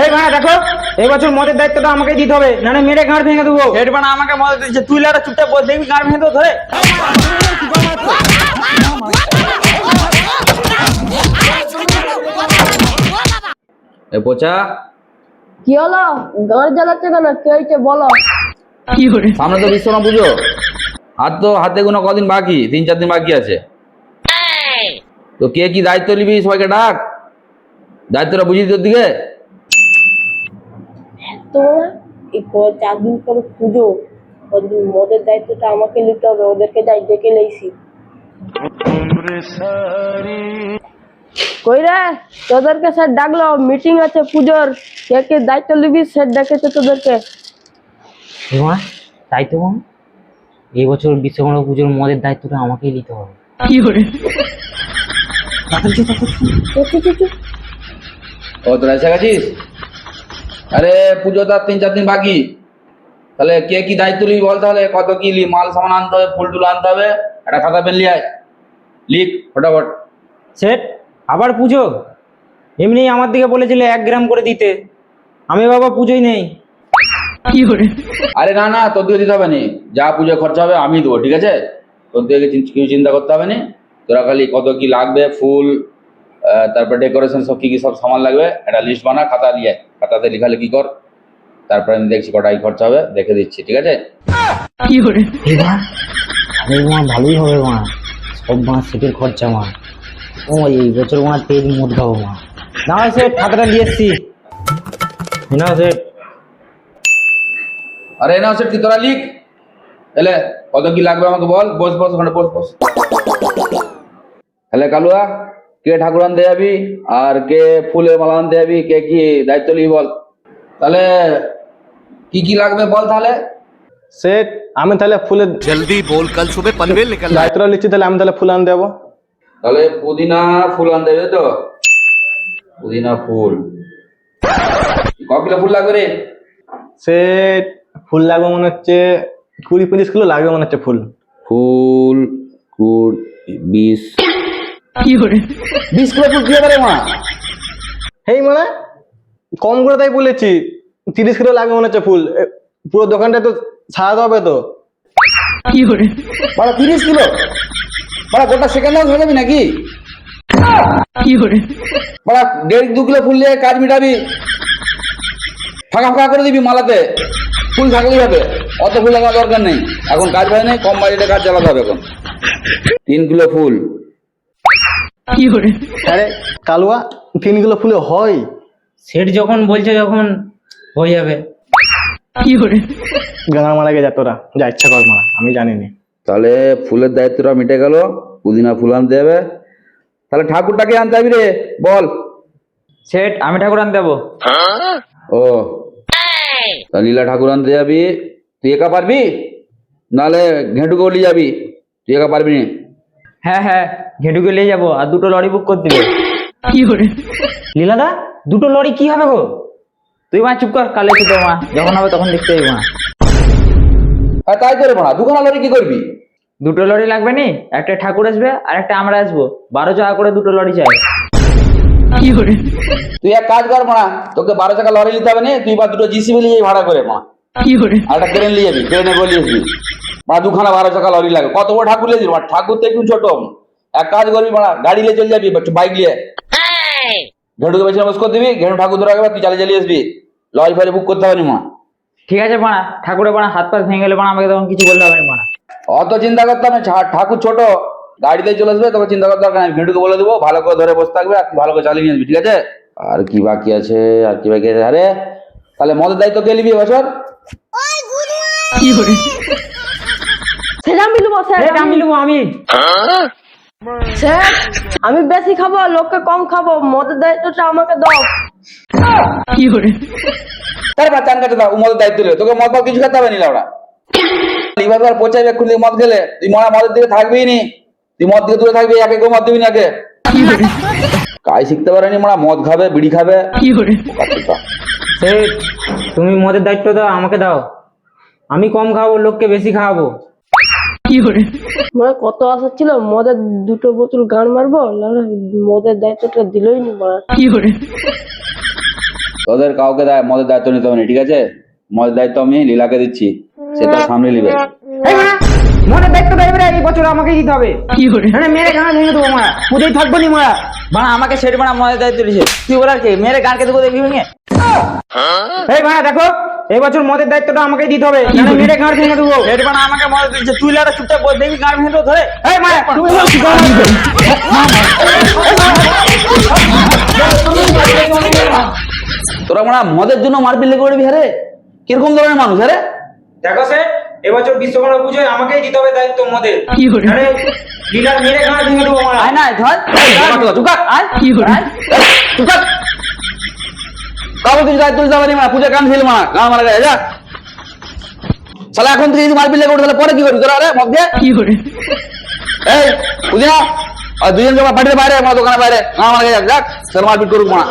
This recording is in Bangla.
এই ভাই দেখো এই বছর মদের দায়িত্বটা আমাকে দিতে হবে নাহলে মেরে গাঁড় ভেঙে দেবো। হেড বানা আমাকে মদত দিচ্ছে। তুই লাটা চুপচাপ বস দেখবি গান ভেঙে দেবো ধরে? এ পোচা। কি হলো? গাড়ি জ্বালাচ্ছে কেন? কে হয়েছে বলো। সামনে তো বিশ্বকর্মা পুজো। আর তো হাতে কোনো কদিন বাকি তিন চার দিন বাকি আছে। তো কে কি দায়িত্ব নিবি সবাইকে ডাক? দায়িত্বটা বুঝিয়ে তোর দিকে? তোমরা এই ক- চার দিন পরে পুজো। ওদের মদের দায়িত্বটা আমাকে নিতে হবে ওদেরকে যাই ডেকে লেইছি কই রে তোদেরকে স্যার ডাকলো মিটিং আছে পুজোর। কে কে দায়িত্ব নিবি স্যার ডেকেছে তোদেরকে। তাই তো মা এই বছর বিশ্বকর্মা পুজোর মদের দায়িত্বটা আমাকেই নিতে হবে। চুপ, চুপ। ও তোরা এসে গেছিস? আরে পুজো তার তিন চার দিন বাকি। তাহলে কে কি দায়িত্ব নিবি বল তাহলে? কত কি লি মাল সামান আনতে হবে ফুল টুল আনতে হবে? একটা খাতা পেন লিয়ে লিখ ফটাফট। সেট আবার পুজো? এমনি আমার দিকে বলেছিলে এক গ্রাম করে দিতে। আমি বাবা পুজোই নেই। আরে না না তোর দিকে দিতে হবে না। যা পুজো খরচা হবে আমি দেবো ঠিক আছে? তোর দিকে কিছু চিন্তা করতে হবে না? তোরা খালি কত কি লাগবে ফুল তারপর ডেকোরেশন সব কি কি সব সামান লাগবে? একটা লিস্ট বানা খাতা দিয়ে খাতাতে লেখালেখি কর? তারপরে আমি দেখছি কটা কি খরচা হবে দেখে দিচ্ছি ঠিক আছে? মা ভালোই হবে মা। সব মা সেটের খরচা মা। ও এই বছর মা তেল মদ খাব মা। না সেট খাতাটা নিয়ে এসছি। না সেট আরে না সেট কি তোরা লিখ? এলে কত কি লাগবে আমাকে বল? বস বস ওখানে বস বস। তাহলে কালুয়া কে ঠাকুর আনতে যাবি আর কে ফুলের মালা আনতে যাবি কে কি দায়িত্ব নিবি বল। তাহলে কি কি লাগবে বল তাহলে? সেট আমি তাহলে ফুলের জলদি বল কাল সুবে পানবেল নিকাল দায়িত্ব নিচ্ছি তাহলে আমি তাহলে ফুল আন যাব। তাহলে পুদিনা ফুল আনতে হবে তো? পুদিনা ফুল। ক ফুল লাগবে রে? সেট ফুল লাগবে মনে হচ্ছে কুড়ি পঁচিশ কিলো লাগবে মনে হচ্ছে ফুল। ফুল কুড়ি বিশ। বিশ কিলো ফুল কি হবে মা। হেই মানে? কম করে তাই বলেছি। তিরিশ কিলো লাগবে মনে হচ্ছে ফুল। পুরো দোকানটা তো সারাতে হবে তো। বাড়া তিরিশ কিলো? বাড়া গোটা সেকেন্ড হয়ে যাবি নাকি? বাড়া দেড় দু কিলো ফুল নিয়ে কাজ মিটাবি। ফাঁকা ফাঁকা করে দিবি মালাতে। ফুল থাকলেই হবে। অত ফুল লাগানোর দরকার নেই। এখন কাজ হয় নাই কম বাজেটে কাজ চালাতে হবে এখন। তিন কিলো ফুল। আরে কালুয়া তিন কিলো ফুলে হয়। সেট যখন বলছে যখন হয়ে যাবে। গাঙার মারা যা তোরা যা ইচ্ছা কর মারা আমি জানি নি তাহলে ফুলের দায়িত্বটা মিটে গেল পুদিনা ফুল আনতে হবে। তাহলে ঠাকুরটাকে আনতে হবে রে বল। সেট আমি ঠাকুর আনতে যাব। ও তা লীলা ঠাকুর আনতে যাবি। তুই একা পারবি? নালে ঘেঁটুকে নিয়ে যাবি। তুই একা পারবি না। হ্যাঁ হ্যাঁ ঘেটুকে নিয়ে যাব আর দুটো লরি বুক করে দিবে। কি করে? লীলাদা দুটো লরি কি হবে গো? তুই মা চুপ কর কালে তো মা। যখন হবে তখন দেখতে যাবি মা। আর তাই করে মানা দুখানা লরি কি করবি? দুটো লরি লাগবে নি? একটা ঠাকুর আসবে আর একটা আমরা আসব। বারো টাকা করে দুটো লরি চাই। কি করে? তুই এক কাজ কর মানা তোকে বারো টাকা লরি নিতে হবে না তুই বা দুটো জিসিবি নিয়ে যাবি ভাড়া করে মা। কি আর একটা ক্রেন নিয়ে যাবি ক্রেনে বলি মা দুখানা বারো টাকা লরি লাগে। কত বড় ঠাকুর নিয়ে যাবি ঠাকুর তো একটু ছোট। এক কাজ করবি মানা গাড়ি নিয়ে চলে যাবি বাইক নিয়ে। ঘেটুকে বেশি বস করে দিবি ঘেটু ঠাকুর ধরে রাখবে তুই চালিয়ে চালিয়ে আসবি। লরি ফরি বুক করতে হবে না মা। ঠিক আছে বাড়া ঠাকুরের বাড়া হাত পা ভেঙে গেলে বাড়া আমাকে তখন কিছু বলতে হবে না বাড়া অত চিন্তা করতে হবে ঠাকুর ছোট গাড়িতে চলে আসবে তোকে চিন্তা করতে দরকার নেই ঘেটুকে বলে দেবো ভালো করে ধরে বসে থাকবে আর তুই ভালো করে চালিয়ে নিয়ে আসবি ঠিক আছে? আর কি বাকি আছে আর কি বাকি আছে? আরে তাহলে মদের দায়িত্ব কে নিবি এবছর সেটা মিলবো স্যার। সেট আমি আমি। স্যার আমি বেশি খাব লোককে কম খাব। মদের দায়িত্বটা আমাকে দাও। তার বাচ্চার কাছে দাও মদের দায়িত্ব তোকে মদ কিছু খেতে হবে নিলে ওরা লিভার ফিভার পচাইবে খুলে মদ খেলে। তুই মরা মদের দিকে থাকবি নি। তুই মদ দিকে দূরে থাকবি একে কেউ মদ দিবি না কাজ শিখতে পারেনি মরা মদ খাবে বিড়ি খাবে। চোদা। সেট তুমি মদের দায়িত্ব দাও আমাকে দাও। আমি কম খাব লোককে বেশি খাওয়াবো মানে কত আশা ছিল মদের দুটো বোতল গান মারবো মদের দায়িত্বটা দিলই নি তোদের কাউকে দায়- মদের দায়িত্ব নিতে হবে ঠিক আছে? মদের দায়িত্ব আমি লীলাকে দিচ্ছি সেটা সামনে নিবে। মারা মনের দায়িত্বটা এবারে এই বছর আমাকে দিতে হবে। কি করে? মানে মেরে গান ভেঙে দেবো মারা পুজোই থাকব নি মারা। বাড়া আমাকে সেট বাড়া মনের দায়িত্ব দিয়েছে। তুই বলার কি? মেরে গানকে দেবো দেখবি ভেঙে? এই মারা দেখো এই বছর মদের দায়িত্বটা আমাকে দিতে হবে। নাহলে মেরে গান ভেঙে দেবো? সেট বাড়া আমাকে মদ দিয়েছে তুই লাটা চুপচাপ বল দেখবি গান ভেঙে দেবো ধরে? এই মারা তুমি কি তোরা মানে মদের জন্য মারপিট লেগে পড়বি হ্যাঁ রে? কীরকম ধরনের মানুষ হ্যাঁ রে? দেখো সে এবছর বিশ্বকর্মা পুজোয় আমাকেই দিতে হবে দায়িত্ব মদের। আরে লীলার মেরে গান ভেঙে দেবো মারা আয় না ধর। চুকার আয়। কি কাবো কিছু দিতে হবে না পূজা কান ছিল মা গান মারা যায় যা। শালা এখন তুই যদি মারপিট লেগে তাহলে পরে কি করবি? তোরা মদ দিয়ে। কি করে? এই বুঝি না আর দুজন জমা পাঠিয়ে বাইরে আমার দোকানের বাইরে। গান মারা যায় যাক চল মারপিট করুক মা।